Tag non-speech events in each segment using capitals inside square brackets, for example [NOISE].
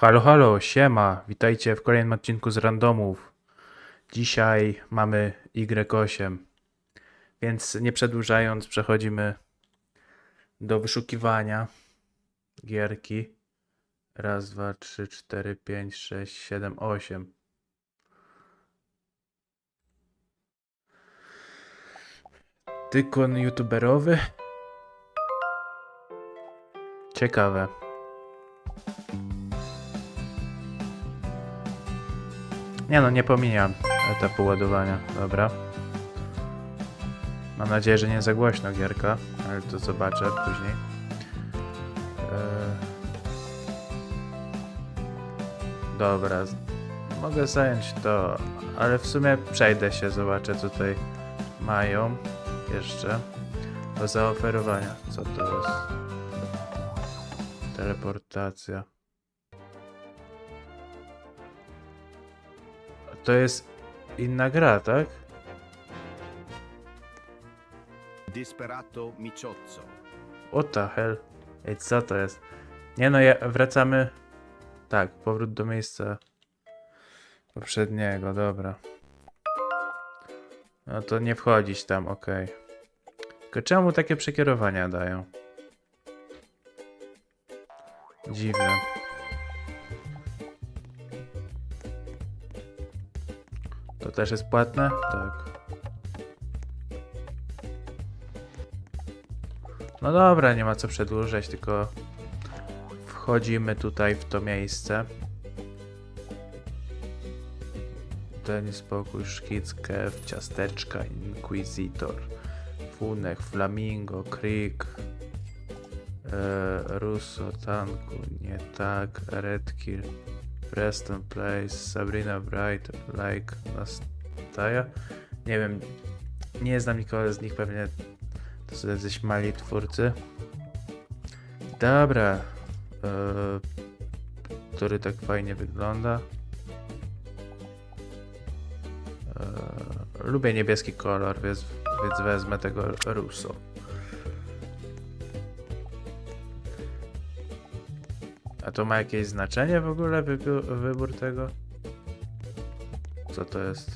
Halo, halo, siema, witajcie w kolejnym odcinku z randomów. Dzisiaj mamy Y8, więc nie przedłużając, przechodzimy do wyszukiwania gierki. Raz, dwa, trzy, cztery, pięć, sześć, siedem, osiem. Tykon youtuberowy? Ciekawe. Nie no, nie pomijam etapu ładowania. Dobra. Mam nadzieję, że nie za głośno gierka, ale to zobaczę później. Eee... Dobra. Mogę zająć to, ale w sumie przejdę się, zobaczę tutaj mają jeszcze do zaoferowania. Co to jest? Teleportacja. To jest inna gra, tak? Disperato Miciozzo. What the hell? Ej, co to jest? Nie no, ja, wracamy... Tak, powrót do miejsca poprzedniego, dobra. No to nie wchodzić tam, okej. Tylko czemu takie przekierowania dają? Dziwne. Też jest płatne? Tak. No dobra, nie ma co przedłużać, tylko wchodzimy tutaj w to miejsce. Ten spokój, szkic, kew, ciasteczka, inquisitor, funek, flamingo, creek, e, russo, tanku, nie tak, redkill, preston place, sabrina bright, like, nastaja. Nie wiem, nie znam nikogo z nich, pewnie to są jacyś mali twórcy. Dobra. Eee, który tak fajnie wygląda. Eee, lubię niebieski kolor, więc, więc wezmę tego Russo. A to ma jakieś znaczenie w ogóle wybór, wybór tego? Co to jest?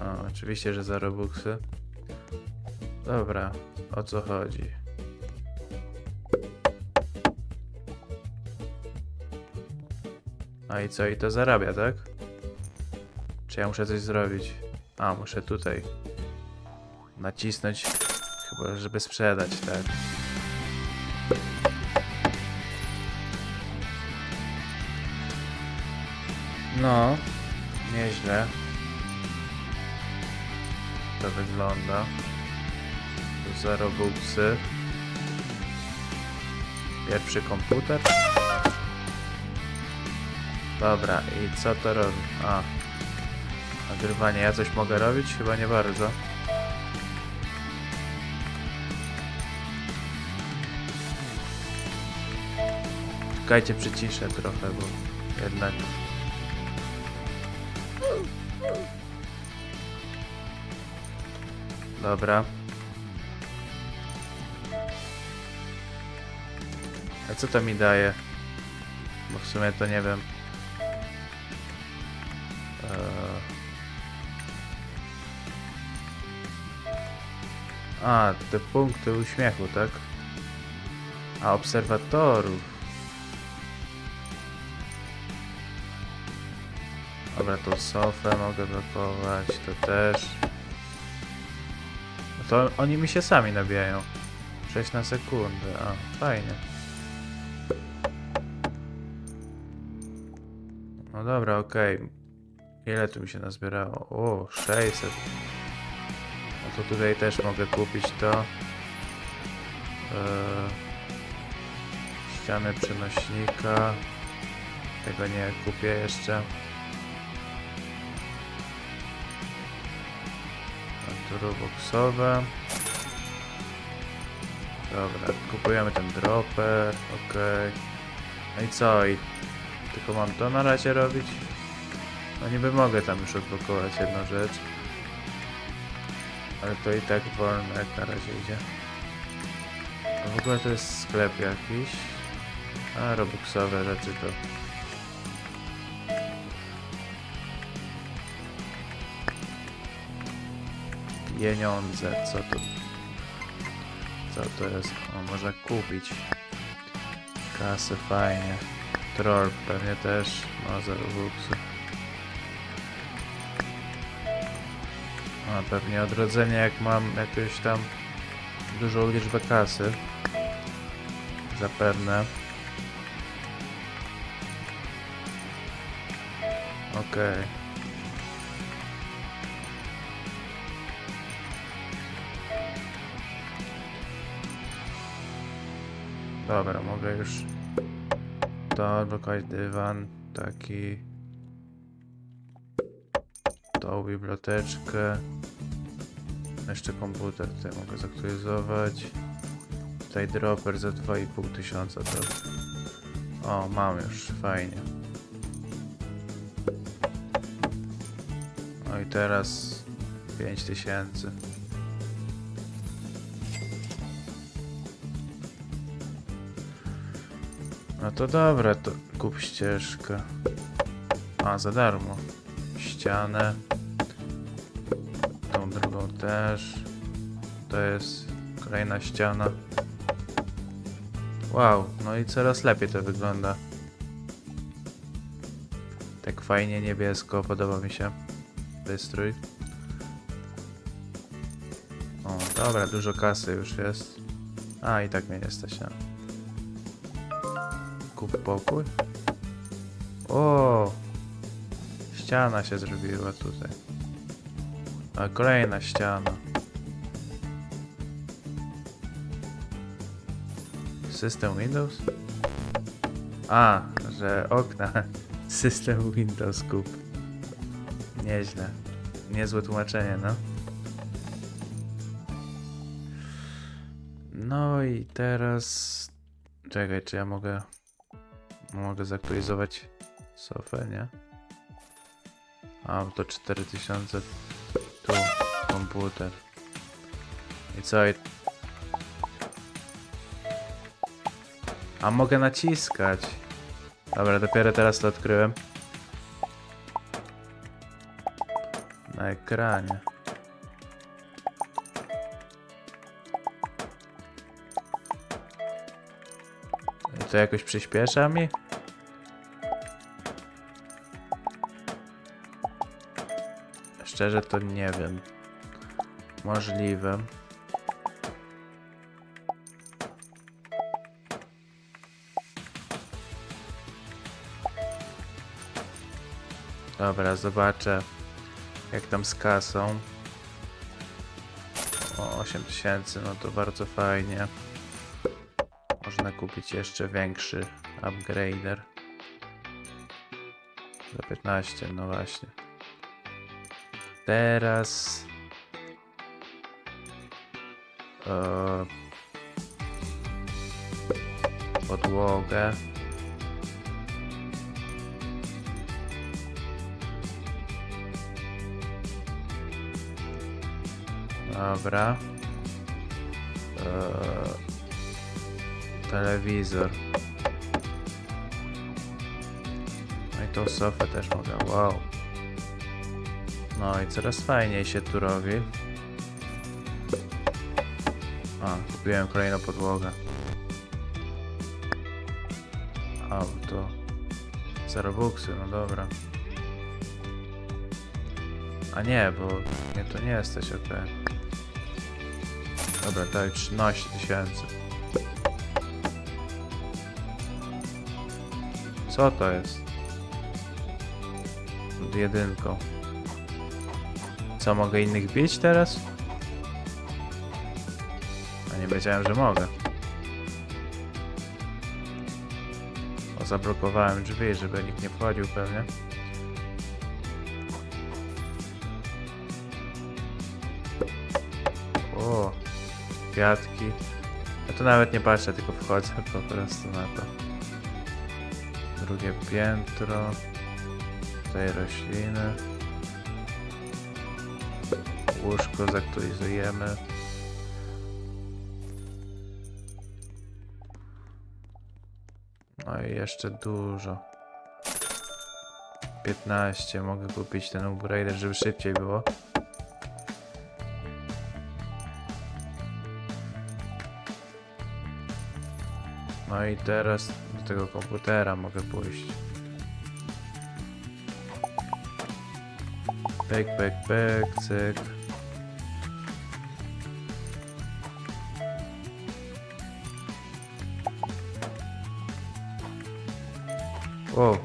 O, oczywiście, że za Robuxy. Dobra, o co chodzi? A i co? I to zarabia, tak? Czy ja muszę coś zrobić? A, muszę tutaj nacisnąć, chyba żeby sprzedać, tak. No, nieźle. To wygląda. Za Robuxy. Pierwszy komputer. Dobra, i co to robi? A. Nagrywanie. Ja coś mogę robić? Chyba nie bardzo. Czekajcie, przyciszę trochę, bo jednak... Dobra. A co to mi daje? Bo w sumie to nie wiem. Eee... A, te punkty uśmiechu, tak? A, obserwatorów. Dobra, tą sofę mogę blokować, to też. To oni mi się sami nabijają. 6 na sekundę, a fajnie. No dobra, okej. Ile tu mi się nazbierało? O, 600. No to tutaj też mogę kupić to. Eee, ściany przenośnika. Tego nie kupię jeszcze. Turboxowe. Dobra, kupujemy ten dropper, ok. No i co? I tylko mam to na razie robić? No niby mogę tam już odblokować jedną rzecz. Ale to i tak wolno jak na razie idzie. A w ogóle to jest sklep jakiś. A robuxowe rzeczy to... Pieniądze, co to... Co to jest? O, można kupić. Kasę, fajnie. Troll pewnie też ma za robuxy. A pewnie odrodzenie jak mam jakąś tam dużą liczbę kasy. Zapewne. Okej. Dobra, mogę już. To odblokować dywan, taki. Tą biblioteczkę. Jeszcze komputer tutaj mogę zaktualizować. Tutaj dropper za 2,5 tysiąca to o mam już, fajnie. No i teraz 5 to dobra, to kup ścieżkę a za darmo ścianę tą drugą też. To jest kolejna ściana. Wow, no i coraz lepiej to wygląda. Tak fajnie niebiesko, podoba mi się wystrój. O, dobra, dużo kasy już jest. A, i tak mnie nie stać na. Kup pokój. O! Ściana się zrobiła tutaj. A kolejna ściana. System Windows? A, że okna. [LAUGHS] System Windows kup. Nieźle. Niezłe tłumaczenie, no. No i teraz... Czekaj, czy ja mogę... Mogę zaktualizować sofę, nie? A, to 4000 tu komputer. I co? A mogę naciskać. Dobra, dopiero teraz to odkryłem. Na ekranie. I to jakoś przyspiesza mi? Szczerze to nie wiem. Możliwe. Dobra, zobaczę jak tam z kasą. O, 8000, no to bardzo fajnie. Można kupić jeszcze większy upgrader. Za 15, no właśnie. Teraz. E, podłogę. Dobra. E, telewizor. No i tą sofę też mogę. Wow. No i coraz fajniej się tu robi. A, kupiłem kolejną podłogę. Auto. Zero buksy, no dobra. A nie, bo nie to nie jesteś ok. Dobra, daj 13 tysięcy. Co to jest? Jedynką. Co, mogę innych bić teraz? A nie wiedziałem, że mogę. O, zablokowałem drzwi, żeby nikt nie wchodził pewnie. O, kwiatki. Ja tu nawet nie patrzę, tylko wchodzę [LAUGHS] po prostu na to. Drugie piętro. Tutaj rośliny. Łóżko zaktualizujemy. No i jeszcze dużo. 15. Mogę kupić ten upgrader, żeby szybciej było. No i teraz do tego komputera mogę pójść. Pyk, pyk, pyk, cyk. Wow.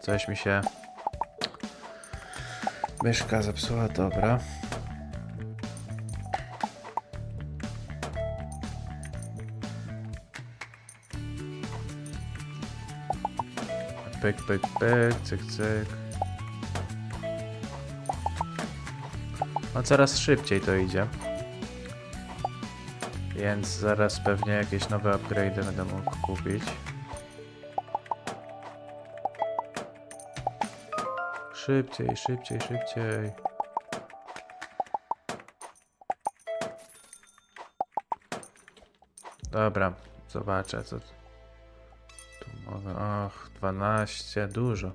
Coś mi się... Myszka zepsuła, dobra. Pyk, pyk, pyk, cyk, cyk. No coraz szybciej to idzie. Więc zaraz pewnie jakieś nowe upgrade'y będę mógł kupić. Szybciej, szybciej, szybciej. Dobra, zobaczę co tu tu mogę. Och, 12, dużo.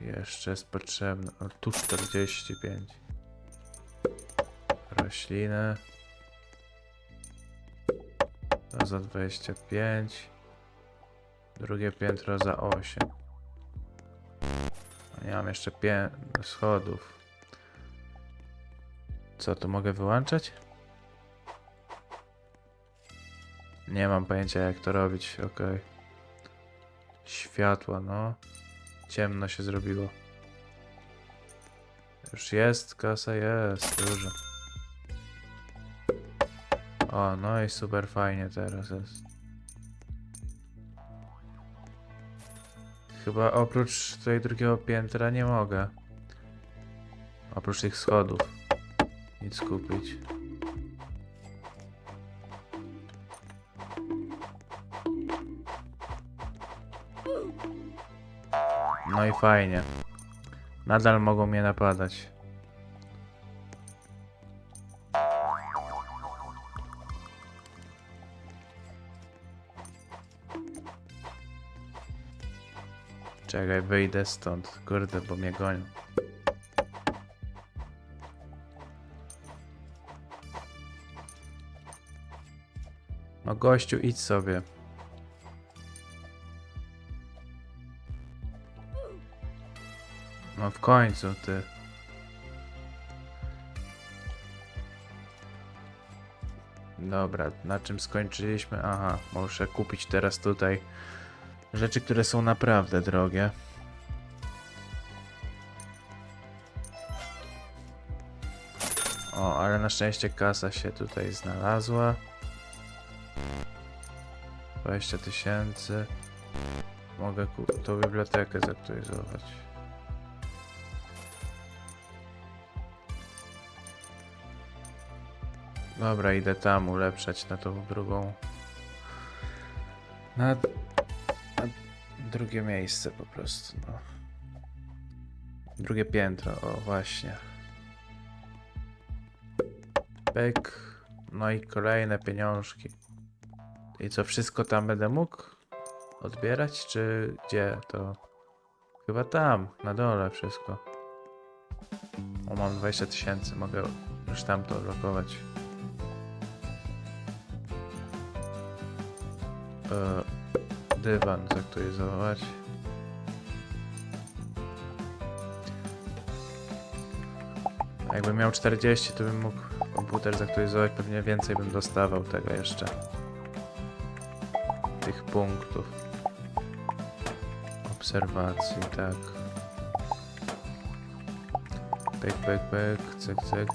Jeszcze jest potrzebne. O, tu 45. Rośliny. To za 25. Drugie piętro za 8. A Nie mam jeszcze pię schodów. Co, tu mogę wyłączać? Nie mam pojęcia jak to robić, okej. Światła, no. Ciemno się zrobiło. Już jest, kasa jest, dużo. O, no i super fajnie teraz jest. Chyba oprócz tutaj drugiego piętra nie mogę. Oprócz tych schodów. Nic kupić. No i fajnie. Nadal mogą mnie napadać. Czekaj, wyjdę stąd. Kurde, bo mnie gonią. No gościu, idź sobie. No w końcu, ty. Dobra, na czym skończyliśmy? Aha, muszę kupić teraz tutaj rzeczy, które są naprawdę drogie. O, ale na szczęście kasa się tutaj znalazła. 20 tysięcy. Mogę tą bibliotekę zaktualizować. Dobra, idę tam ulepszać na tą drugą. Na drugie miejsce po prostu, no. Drugie piętro, o właśnie. Pyk. No i kolejne pieniążki. I co, wszystko tam będę mógł odbierać, czy gdzie to? Chyba tam, na dole wszystko. O, mam 20 tysięcy, mogę już tam to odblokować. E, dywan zaktualizować. Jakbym miał 40, to bym mógł komputer zaktualizować, pewnie więcej bym dostawał tego jeszcze. Tych punktów. Obserwacji, tak. Pyk, pyk, pyk, cyk, cyk.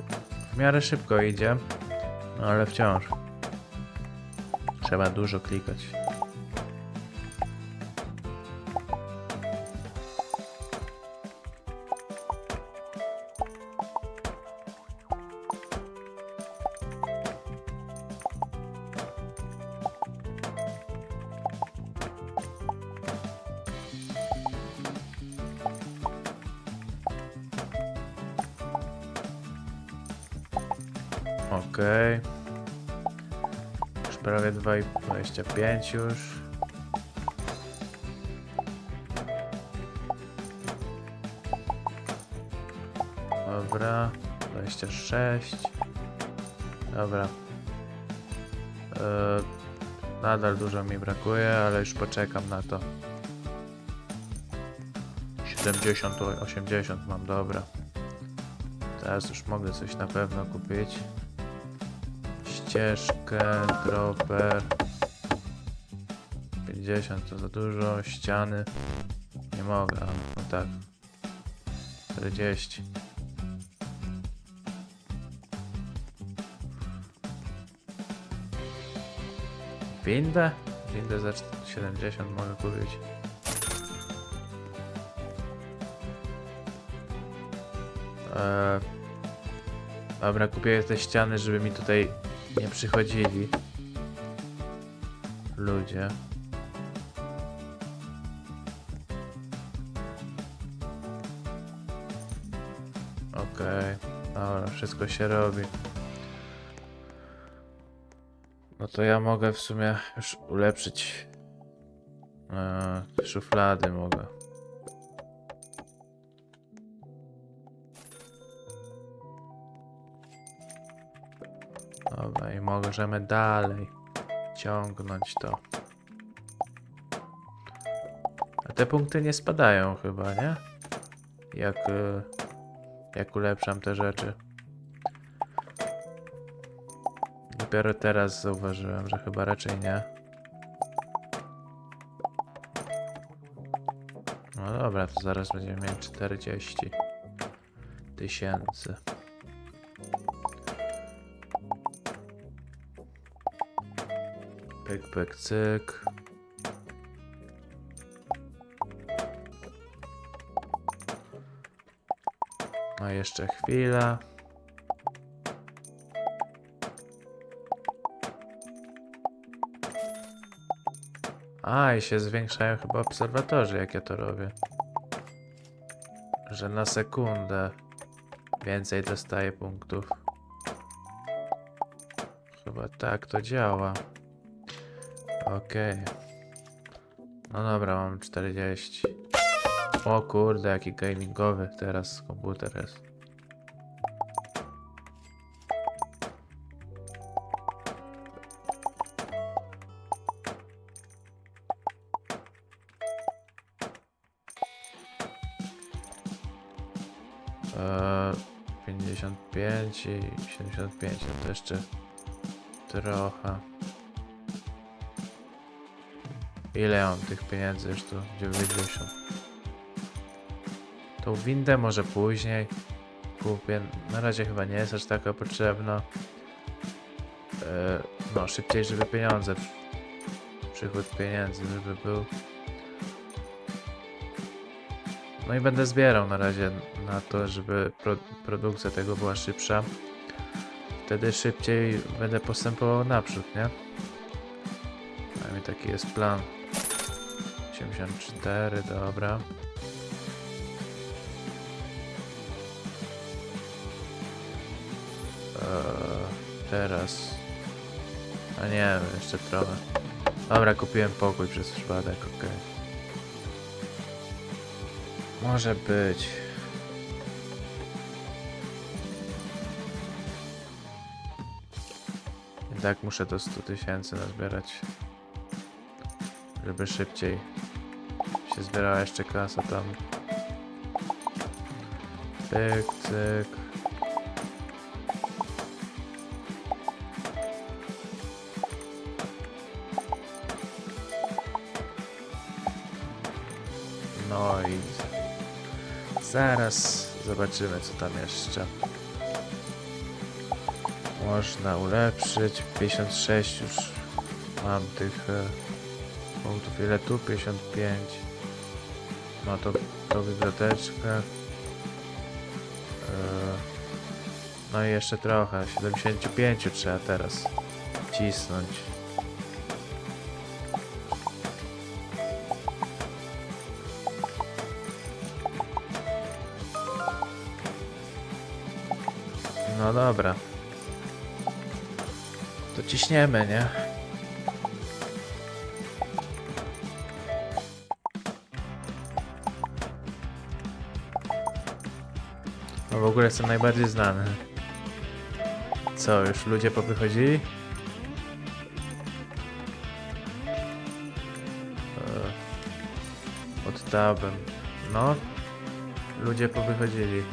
W miarę szybko idzie, no ale wciąż. Trzeba dużo klikać. Okej. prawie 2,25 już. Dobra, 26. Dobra. Eee, nadal dużo mi brakuje, ale już poczekam na to. 70, o- 80 mam, dobra. Teraz już mogę coś na pewno kupić. Ścieżkę, dropper. 50 to za dużo, ściany. Nie mogę, no tak. 40. Windę? Windę za 70 mogę kupić. Eee, dobra, kupię te ściany, żeby mi tutaj nie przychodzili ludzie. Okej, dobra, wszystko się robi. No to ja mogę w sumie już ulepszyć e, szuflady mogę. Dobra, i możemy dalej ciągnąć to. A te punkty nie spadają chyba, nie? Jak, e, jak ulepszam te rzeczy. Dopiero teraz zauważyłem, że chyba raczej nie. No dobra, to zaraz będziemy mieli 40 tysięcy. Pyk, pyk, cyk. No jeszcze chwila. A, i się zwiększają chyba obserwatorzy, jak ja to robię. Że na sekundę więcej dostaję punktów. Chyba tak to działa. Okej. No dobra, mam 40. O kurde, jaki gamingowy teraz komputer jest. Eee, 55 i 75, no to jeszcze trochę. Ile mam tych pieniędzy już tu? 90. Tą windę może później kupię. Na razie chyba nie jest aż taka potrzebna. E, no, szybciej, żeby pieniądze. Przychód pieniędzy, żeby był. No i będę zbierał na razie na to, żeby pro, produkcja tego była szybsza. Wtedy szybciej będę postępował naprzód, nie? Taki jest plan. 84, dobra. Eee, teraz. A nie, jeszcze trochę. Dobra, kupiłem pokój przez przypadek, okej. Może być. Tak muszę do 100 tysięcy nazbierać. Żeby szybciej się zbierała jeszcze kasa tam. Cyk, cyk. No i zaraz zobaczymy co tam jeszcze. Można ulepszyć. 56 już mam tych e, punktów. Ile tu? 55. No to, to biblioteczkę. E, no i jeszcze trochę. 75 trzeba teraz cisnąć. No dobra. To ciśniemy, nie? No w ogóle jestem najbardziej znany. Co, już ludzie powychodzili? E, Pod tabem. No, ludzie powychodzili.